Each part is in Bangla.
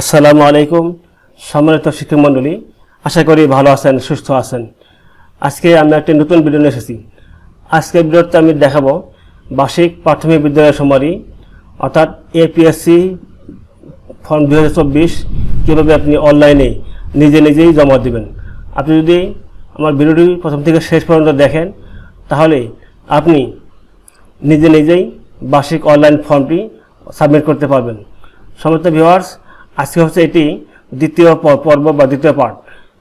আসসালামু আলাইকুম, সম্মানিত শিক্ষক মণ্ডলী আশা করি ভালো আছেন, সুস্থ আছেন। আজকে আমি একটি নতুন ভিডিও নিয়ে এসেছি। আজকের ভিডিওতে আমি দেখাবো বার্ষিক প্রাথমিক বিদ্যালয়ের সমারি অর্থাৎ এপিএসসি ফর্ম দু হাজার চব্বিশ কীভাবে আপনি অনলাইনে নিজে নিজেই জমা দেবেন। আপনি যদি আমার ভিডিওটি প্রথম থেকে শেষ পর্যন্ত দেখেন, তাহলে আপনি নিজে নিজেই বার্ষিক অনলাইন ফর্মটি সাবমিট করতে পারবেন। সমস্ত ভিউয়ার্স আজকে হচ্ছে এটি দ্বিতীয় পর্ব বা দ্বিতীয় পার্ট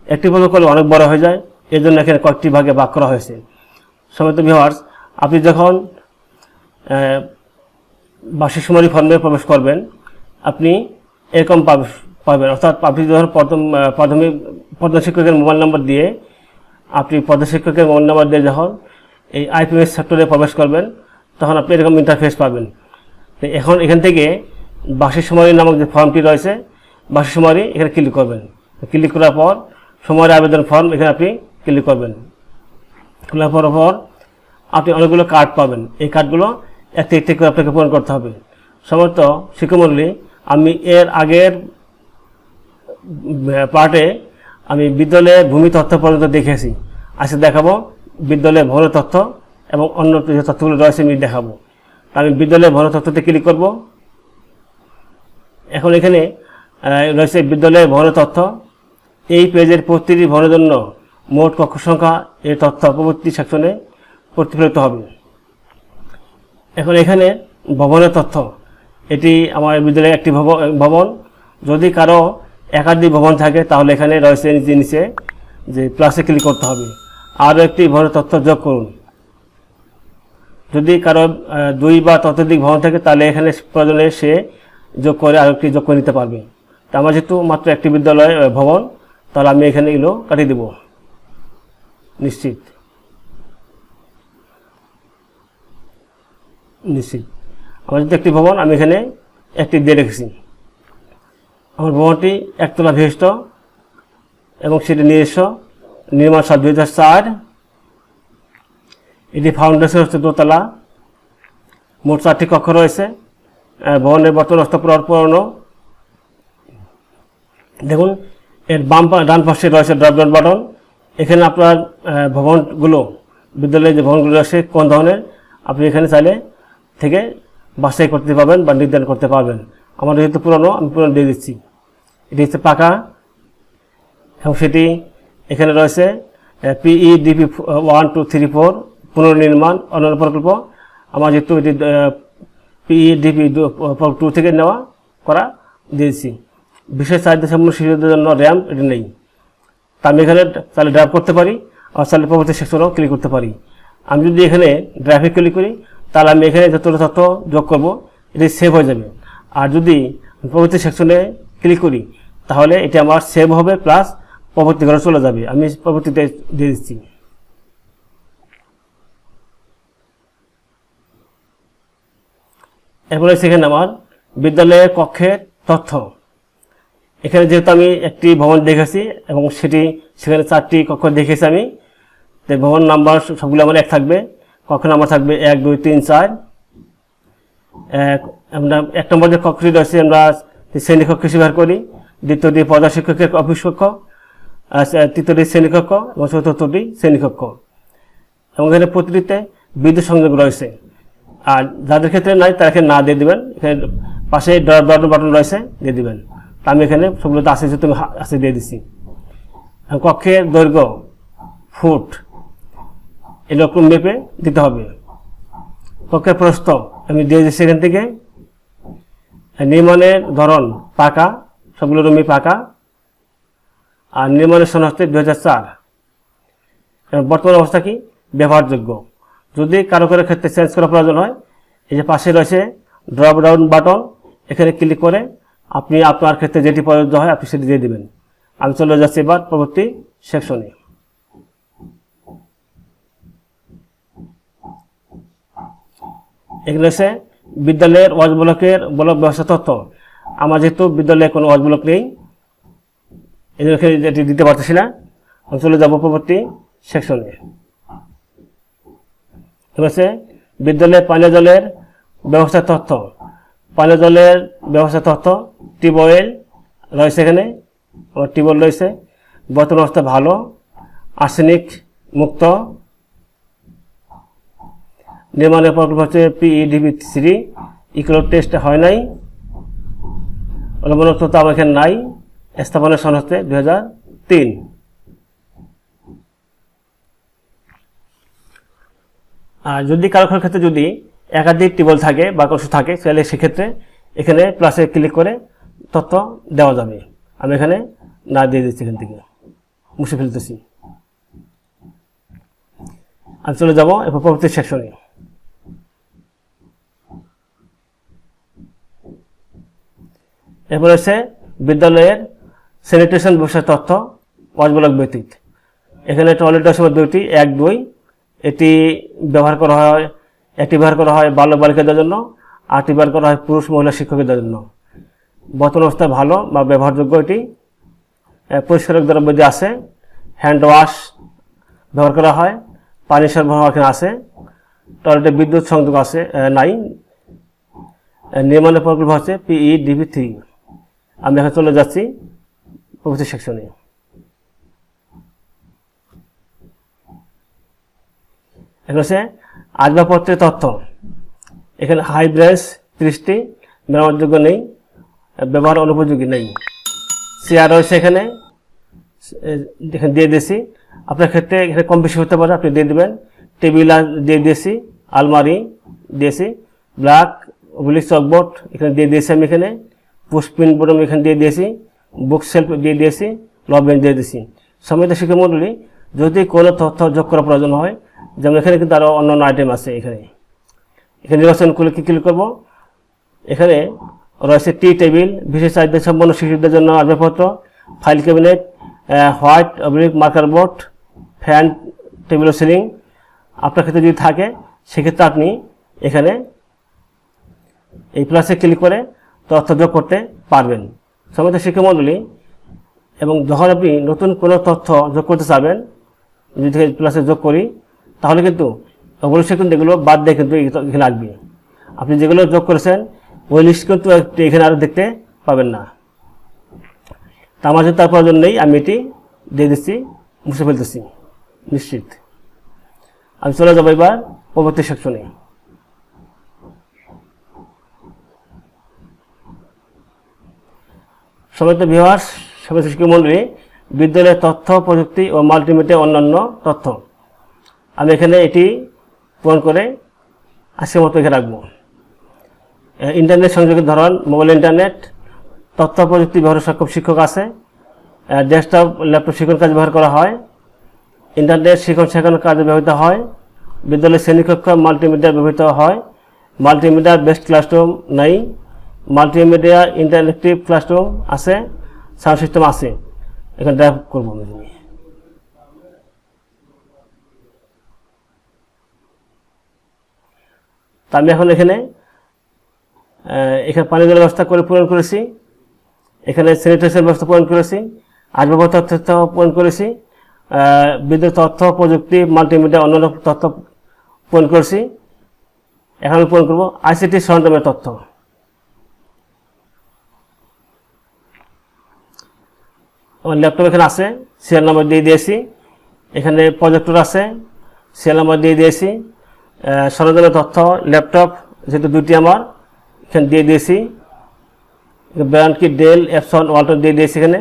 একটি পর্ব করলে অনেক বড় হয়ে যায় এর জন্য এখানে কয়েকটি ভাগে ভাগ করা হয়েছে। সমস্ত ভিউয়ার্স আপনি যখন বার্ষিক ফর্মে প্রবেশ করবেন, আপনি এরকম পাব- পাবেন। অর্থাৎ আপনি যখন প্রথম প্রাথমিক প্রধান শিক্ষকের মোবাইল নম্বর দিয়ে, আপনি প্রধান শিক্ষকের মোবাইল নম্বর দিয়ে যখন এই আইপিএস সেক্টরে প্রবেশ করবেন, তখন আপনি এরকম ইন্টারফেস পাবেন। এখন এখান থেকে বার্ষিক সুমারি নামক যে ফর্মটি রয়েছে বার্ষিক সুমারি এখানে ক্লিক করবেন। ক্লিক করার পর সুমারি আবেদন ফর্ম এখানে আপনি ক্লিক করবেন। খোলার পর পর আপনি অনেকগুলো কার্ড পাবেন। এই কার্ডগুলো একটি একটি করে আপনাকে পূরণ করতে হবে। সমস্ত শিক্ষামণ্ডলী, আমি এর আগের পার্টে আমি বিদ্যালয়ের ভূমি তথ্য পর্যন্ত দেখেছি। আজকে দেখাবো বিদ্যালয়ের ভবন তথ্য এবং অন্য যে তথ্যগুলো রয়েছে আমি দেখাবো। আমি বিদ্যালয়ের ভবন তথ্যতে ক্লিক করব। এখন এখানে রয়েছে বিদ্যালয়ের ভবন তথ্য। এই পেজের প্রতিটি ভবনের জন্য মোট কক্ষ সংখ্যা এই তথ্য পরবর্তী সেকশনে প্রতিফলিত হবে। এখন এখানে ভবনের তথ্য। এটি আমার বিদ্যালয়ের একটি ভব- ভবন। যদি কারও একাধিক ভবন থাকে, তাহলে এখানে রয়েছে নিচে যে প্লাসে ক্লিক করতে হবে। আরও একটি ভবনের তথ্য যোগ করুন। যদি কারও দুই বা ততোধিক ভবন থাকে, তাহলে এখানে প্রয়োজনে সে যোগ করে আরও একটি যোগ করে নিতে পারবে। তা আমার যেহেতু মাত্র একটি বিদ্যালয় ভবন, তাহলে আমি এখানে এগুলো কাটিয়ে দেব। নিশ্চিত। নিশ্চিত। আমার যেহেতু একটি ভবন, আমি এখানে একটি দিয়ে রেখেছি। আমার ভবনটি একতলা বিশিষ্ট এবং সেটি নিজস্ব নির্মাণ সাল দুই হাজার চার। এটি ফাউন্ডেশন হচ্ছে দোতলা। মোট চারটি কক্ষ রয়েছে। ভবনের বর্তমান অবস্থা পুরো পুরনো। দেখুন, এর বাম ডান পাশে রয়েছে ড্রপডাউন বাটন। এখানে আপনার ভবনগুলো, বিদ্যালয়ের যে ভবনগুলো রয়েছে কোন ধরনের, আপনি এখানে চাইলে থেকে বাছাই করতে পারবেন বা নির্ধারণ করতে পারবেন। আমার যেহেতু পুরনো, আমি পুরনো দিয়ে দিচ্ছি। এটি হচ্ছে পাকা, এবং সেটি এখানে রয়েছে P E D P one two three four পুনর্নির্মাণ অন্যান্য প্রকল্প। আমার যেহেতু এটি পিই ডিপি টু থেকে নেওয়া, করা দিয়েছি। বিশেষ চাহিদা সম্পন্ন শিশুদের জন্য র্যাম্প এটি নেই। তা আমি এখানে তাহলে ড্রাইভ করতে পারি, আর তাহলে পরবর্তী সেকশনেও ক্লিক করতে পারি। আমি যদি এখানে ড্রাইভে ক্লিক করি, তাহলে আমি এখানে যতটা তথ্য যোগ করব, এটি সেভ হয়ে যাবে। আর যদি পরবর্তী সেকশনে ক্লিক করি, তাহলে এটি আমার সেভ হবে প্লাস পরবর্তী ঘরে চলে যাবে। আমি পরবর্তীতে দিয়ে দিচ্ছি। এরপরে সেখানে আমার বিদ্যালয়ের কক্ষের তথ্য। এখানে যেহেতু আমি একটি ভবন দেখেছি এবং সেটি, সেখানে চারটি কক্ষ দেখেছি আমি, তো ভবন নাম্বার সবগুলো আমার এক থাকবে, কক্ষ নাম্বার থাকবে এক, দুই, তিন, চার। এক, আমরা এক নম্বর যে কক্ষটি রয়েছে, আমরা শ্রেণি কক্ষ হিসেবে ব্যবহার করি, দ্বিতীয়টি প্রধান শিক্ষকের অফিস কক্ষ তৃতীয়টি শ্রেণীকক্ষ এবং চতুর্থটি শ্রেণি কক্ষ। এবং এখানে প্রতিটিতে বিদ্যুৎ সংযোগ রয়েছে। আর যাদের ক্ষেত্রে নাই, তারা এখানে না দিয়ে দেবেন। এখানে পাশে ডট বাটন রয়েছে, দিয়ে দেবেন। আমি এখানে সবগুলোতে আমি হা- আছে দিয়ে আর কক্ষের দৈর্ঘ্য, ফুট এরকম মেপে দিতে হবে। কক্ষের প্রস্থ, আমি দিয়ে দিচ্ছি এখান থেকে। নির্মাণের ধরন, পাকা, সবগুলো রুমই পাকা। আর নির্মাণের সন হচ্ছে দু হাজার চার। বর্তমান অবস্থা কি? ব্যবহারযোগ্য। যদি কারও কারও ক্ষেত্রে চেঞ্জ করা প্রয়োজন হয়, এই যে পাশে রয়েছে ড্রপ ডাউন বাটন এখানে ক্লিক করে আপনি আপনার ক্ষেত্রে যেটি প্রযোজ্য হয় আপনি সেটি দিয়ে দেবেন। আমি চলে যাচ্ছি এবার পরবর্তী সেকশনে এখানে রয়েছে বিদ্যালয়ের ওয়াজ ব্লকের ব্লক ব্যবস্থা তথ্য। আমার যেহেতু বিদ্যালয়ে কোনো ওয়াজ ব্লক নেই, এই জন্য এটি দিতে পারতেছি না, আমি চলে যাব পরবর্তী সেকশনে রয়েছে বিদ্যালয়ের পানীয় জলের ব্যবস্থা তথ্য। পানীয় জলের ব্যবস্থা তথ্য টিউবওয়েল রয়েছে এখানে টিউবওয়েল রয়েছে। বর্তমান অবস্থা ভালো, আর্সেনিক মুক্ত। নির্মাণের প্রকল্প হচ্ছে পিইডিবি থ্রি ইকোলো টেস্ট হয় নাই। অলম্বন তো আমার এখানে নাই, স্থাপনের সন হচ্ছে দুই হাজার তিন আর যদি কারও কারও ক্ষেত্রে যদি একাধিক টিবল থাকে বা কিছু থাকে, তাহলে সেক্ষেত্রে এখানে প্লাসে ক্লিক করে তথ্য দেওয়া যাবে। আমি এখানে না দিয়ে দিচ্ছি এখান থেকে। মুছে ফেলতেছি। আমি চলে যাব এরপর পরবর্তী সেকশনে এরপর হচ্ছে বিদ্যালয়ের স্যানিটেশন ব্যবসার তথ্য ওয়াজবলক ব্যতীত এখানে টয়লেট সময় দুইটি এক, দুই এটি ব্যবহার করা হয়, একটি ব্যবহার করা হয় বাল্য বালিকাদের জন্য আরটি ব্যবহার করা হয় পুরুষ মহিলা শিক্ষকদের জন্য। বর্তমান অবস্থা ভালো বা ব্যবহারযোগ্য এটি। পরিষ্কারক দ্রব্য যে আছে হ্যান্ড ওয়াশ ব্যবহার করা হয়, পানি সরবরাহ এখানে আছে টয়লেটে বিদ্যুৎ সংযোগ আছে নাই। নির্মাণের প্রকল্প হচ্ছে পিই ডিভি থ্রি আমি এখন চলে যাচ্ছি প্রভৃতি সেকশনে এখন হচ্ছে আসবাবপত্রের তথ্য। এখানে হাই ব্রেস ত্রিশটি মেরামতযোগ্য নেই, ব্যবহার অনুপযোগী নেই। চেয়ার রয়েছে এখানে এখানে দিয়ে দিয়েছি। আপনার ক্ষেত্রে এখানে কম বেশি হতে পারে, আপনি দিয়ে দেবেন। টেবিল দিয়ে দিয়েছি, আলমারি দিয়েছি ব্ল্যাক ওগুলি চকবোর্ড এখানে দিয়ে দিয়েছি আমি এখানে। পুষ্পিন বোর্ড আমি এখানে দিয়ে দিয়েছি বুক সেলফ দিয়ে দিয়েছি লবেন দিয়ে দিয়েছি। সমিত শিক্ষা মন্ডলী যদি কোনো তথ্য যোগ করার প্রয়োজন হয় যেমন এখানে কিন্তু আরও অন্য অন্য আইটেম আছে এখানে। এখানে নির্বাচন করলে কী ক্লিক করব? এখানে রয়েছে টি টেবিল বিশেষ চাহিদা সম্পন্ন শিশুদের জন্য আসবাবপত্র file cabinet white oblique marker board fan table ceiling আপনার ক্ষেত্রে যদি থাকে, সেক্ষেত্রে আপনি এখানে এই প্লাসে ক্লিক করে তথ্য যোগ করতে পারবেন। সমস্ত শিক্ষামণ্ডলী, এবং যখন আপনি নতুন কোনো তথ্য যোগ করতে চাবেন, যদি প্লাসে যোগ করি তাহলে কিন্তু সে কিন্তু এগুলো বাদ দিয়ে কিন্তু এখানে আসবে। আপনি যেগুলো যোগ করেছেন, ওই লিস্ট কিন্তু এখানে আরও দেখতে পাবেন না। তা আমার যদি তার প্রয়োজন নেই আমি এটি দিয়ে দিচ্ছি, মুছে ফেলতেছি, নিশ্চিত। আমি চলে যাব এবার পরবর্তী সেকশনে সমিত বিহার সমিত শিক্ষক মন্ডলী বিদ্যালয়ের তথ্য, প্রযুক্তি ও মাল্টিমিডিয়া অন্যান্য তথ্য। আমি এখানে এটি পূরণ করে আজকের মতো এখানে রাখব। ইন্টারনেট সংযোগের ধরন, মোবাইল ইন্টারনেট, তথ্য প্রযুক্তি ব্যবহার সক্ষম শিক্ষক আছে ডেস্কটপ, ল্যাপটপ শিক্ষণ কাজ ব্যবহার করা হয়, ইন্টারনেট শিক্ষণ শেখানোর কাজে ব্যবহৃত হয়, বিদ্যালয়ের শ্রেণীকক্ষ, মাল্টিমিডিয়া ব্যবহৃত হয়, মাল্টিমিডিয়া বেস্ট ক্লাসরুম নাই, মাল্টিমিডিয়া ইন্টারেক্টিভ ক্লাসরুম আছে, সাউন্ড সিস্টেম আছে। এখানে ড্রাইভ করব আমি। তা আমি এখন এখানে এখানে পানি জলের ব্যবস্থা করে পূরণ করেছি। এখানে স্যানিটেশন ব্যবস্থা পূরণ করেছি। আসবাব তথ্য পূরণ করেছি। বিদ্যুৎ তথ্য, প্রযুক্তি মাল্টিমিডিয়া অন্যান্য তথ্য পূরণ করেছি। এখন আমি পূরণ করব আইসিটি সরঞ্জামের তথ্য। আমার ল্যাপটপ এখানে আছে সিরিয়াল নাম্বার দিয়ে দিয়েছি। এখানে প্রজেক্টর আছে সিরিয়াল নাম্বার দিয়ে দিয়েছি। সরঞ্জামের তথ্য, ল্যাপটপ, যেহেতু দুটি আমার, এখানে দিয়ে দিয়েছি। ব্র্যান্ড কি? ডেল অ্যাপসন ওয়ালটন দিয়ে দিয়েছি এখানে,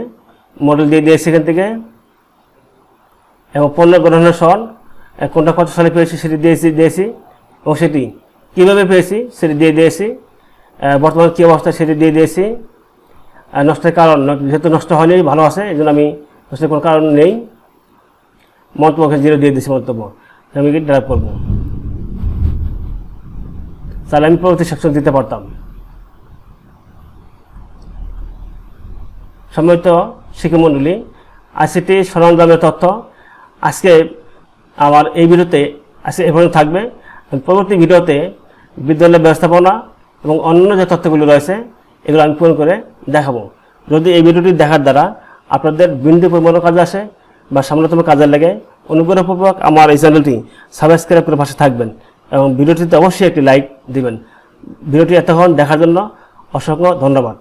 মডেল দিয়ে দিয়েছি এখান থেকে। এবং পণ্য গ্রহণের সন কোনটা কত সালে পেয়েছি সেটি দিয়েছি দিয়েছি। এবং সেটি কীভাবে পেয়েছি সেটি দিয়ে দিয়েছি। বর্তমান কী অবস্থা সেটি দিয়ে দিয়েছি। আর নষ্টের কারণ, যেহেতু নষ্ট হয়নি, ভালো আছে এই জন্য আমি নষ্টের কোনো কারণ নেই। মন্তব্যকে জিরো দিয়ে দিয়েছি মন্তব্য। আমি ড্রাইভ করব? তাহলে আমি পরবর্তী সেকশন দিতে পারতাম। সম্মিলিত শিক্ষামণ্ডলী, আইসিটি সরঞ্জামের তথ্য আজকে আমার এই ভিডিওতে আজকে এভাবে থাকবে। পরবর্তী ভিডিওতে বিদ্যালয় ব্যবস্থাপনা এবং অন্যান্য যে তথ্যগুলো রয়েছে, এগুলো আমি পূরণ করে দেখাবো। যদি এই ভিডিওটি দেখার দ্বারা আপনাদের বিন্দু পরিমাণ কাজে আসে বা সামনেতম কাজে লাগে, অনুগ্রহপূর্বক আমার এই চ্যানেলটি সাবস্ক্রাইব করে পাশে থাকবেন। এবং ভিডিওটিতে অবশ্যই একটি লাইক দিবেন। ভিডিওটি এতক্ষণ দেখার জন্য অসংখ্য ধন্যবাদ।